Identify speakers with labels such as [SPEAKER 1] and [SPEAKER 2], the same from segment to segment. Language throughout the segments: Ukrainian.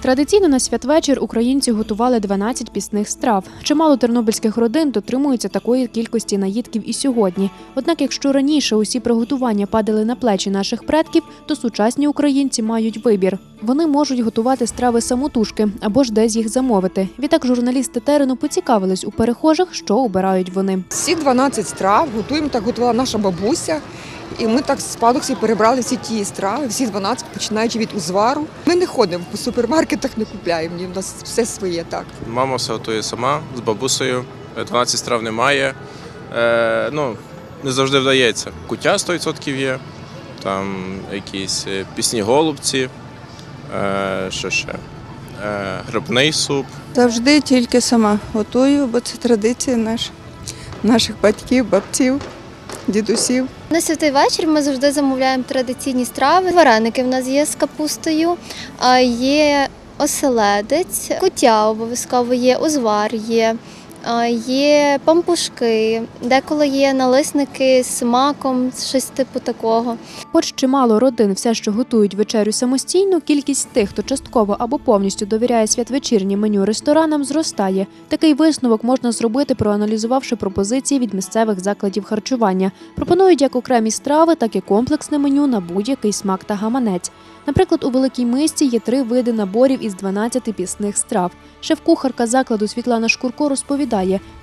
[SPEAKER 1] Традиційно на святвечір українці готували 12 пісних страв. Чимало тернопільських родин дотримуються такої кількості наїдків і сьогодні. Однак, якщо раніше усі приготування падали на плечі наших предків, то сучасні українці мають вибір. Вони можуть готувати страви самотужки або ж десь їх замовити. Відтак журналісти терену поцікавились у перехожих, що обирають вони.
[SPEAKER 2] Всі 12 страв готуємо, так готувала наша бабуся. І ми так з спадоксі перебрали всі ті страви, всі 12, починаючи від узвару. Ми не ходимо по супермаркетах, не купляємо. Ні, у нас все своє так.
[SPEAKER 3] Мама все готує сама з бабусею. 12 страв немає. Е, ну, не завжди вдається. Куття 100% є, там якісь е, пісні голубці, е, що ще? Е, грибний суп.
[SPEAKER 4] Завжди тільки сама готую, бо це традиція наша, наших батьків, бабців, дідусів.
[SPEAKER 5] На святий вечір ми завжди замовляємо традиційні страви. Вареники в нас є з капустою, є оселедець, куття обов'язково є, узвар є, є пампушки, деколи є налисники з маком, щось типу такого.
[SPEAKER 1] Хоч чимало родин все, що готують вечерю самостійно, кількість тих, хто частково або повністю довіряє святвечірнє меню ресторанам, зростає. Такий висновок можна зробити, проаналізувавши пропозиції від місцевих закладів харчування. Пропонують як окремі страви, так і комплексне меню на будь-який смак та гаманець. Наприклад, у великій мисті є три види наборів із 12 пісних страв. Шеф-кухарка закладу Світлана Шкурко розповідає,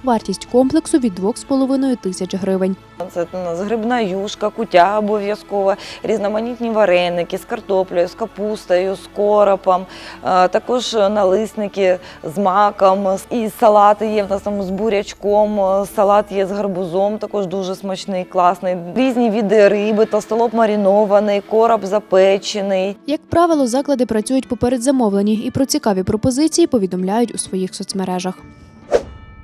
[SPEAKER 1] вартість комплексу від 2,5 тисяч гривень.
[SPEAKER 6] Це у нас грибна юшка, кутя обов'язково, різноманітні вареники з картоплею, з капустою, з коропом, е, також налисники з маком, і салати є в нас там з бурячком, е, салат є з гарбузом, також дуже смачний, класний. Різні види риби, толстолоб маринований, короб запечений.
[SPEAKER 1] Як правило, заклади працюють по передзамовленні і про цікаві пропозиції повідомляють у своїх соцмережах.